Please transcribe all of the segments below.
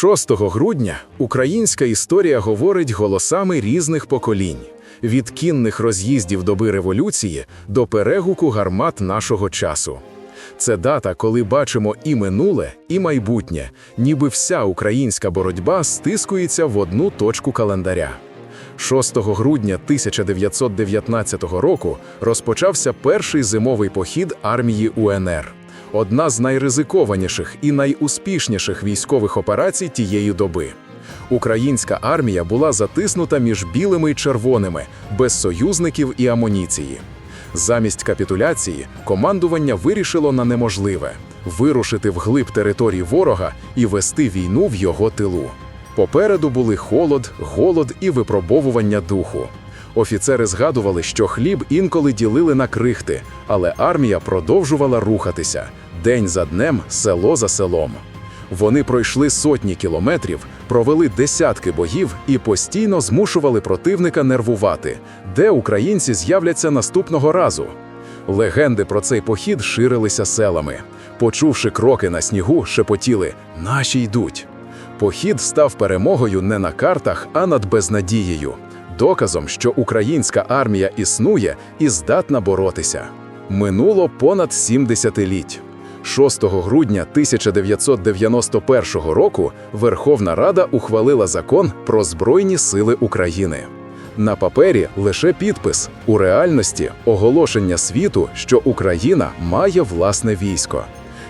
6 грудня українська історія говорить голосами різних поколінь від кінних роз'їздів доби революції до перегуку гармат нашого часу. Це дата, коли бачимо і минуле, і майбутнє, ніби вся українська боротьба стискується в одну точку календаря. 6 грудня 1919 року розпочався перший зимовий похід армії УНР. Одна з найризикованіших і найуспішніших військових операцій тієї доби. Українська армія була затиснута між білими й червоними, без союзників і амуніції. Замість капітуляції командування вирішило на неможливе вирушити вглиб території ворога і вести війну в його тилу. Попереду були холод, голод і випробовування духу. Офіцери згадували, що хліб інколи ділили на крихти, але армія продовжувала рухатися день за днем, село за селом. Вони пройшли сотні кілометрів, провели десятки боїв і постійно змушували противника нервувати, де українці з'являться наступного разу. Легенди про цей похід ширилися селами. Почувши кроки на снігу, шепотіли Наші йдуть. Похід став перемогою не на картах, а над безнадією, доказом, що українська армія існує і здатна боротися. Минуло понад сім десятиліть. 6 грудня 1991 року Верховна Рада ухвалила закон про Збройні сили України. На папері лише підпис, у реальності оголошення світу, що Україна має власне військо.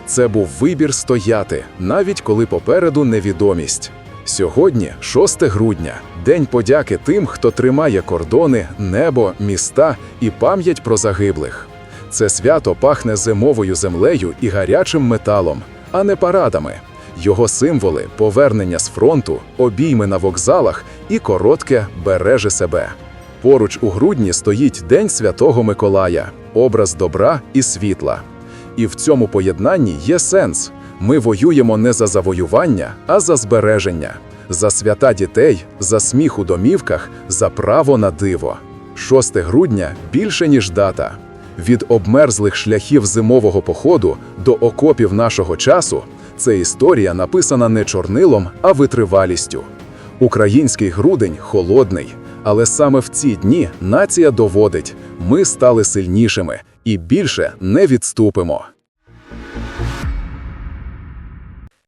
Це був вибір стояти, навіть коли попереду невідомість. Сьогодні, 6 грудня, день подяки тим, хто тримає кордони, небо, міста і пам'ять про загиблих. Це свято пахне зимовою землею і гарячим металом, а не парадами. Його символи повернення з фронту, обійми на вокзалах і коротке береже себе. Поруч у грудні стоїть День Святого Миколая, образ добра і світла. І в цьому поєднанні є сенс. Ми воюємо не за завоювання, а за збереження, за свята дітей, за сміх у домівках, за право на диво. 6 грудня більше ніж дата. Від обмерзлих шляхів зимового походу до окопів нашого часу це історія написана не чорнилом, а витривалістю. Український грудень холодний, але саме в ці дні нація доводить, ми стали сильнішими і більше не відступимо.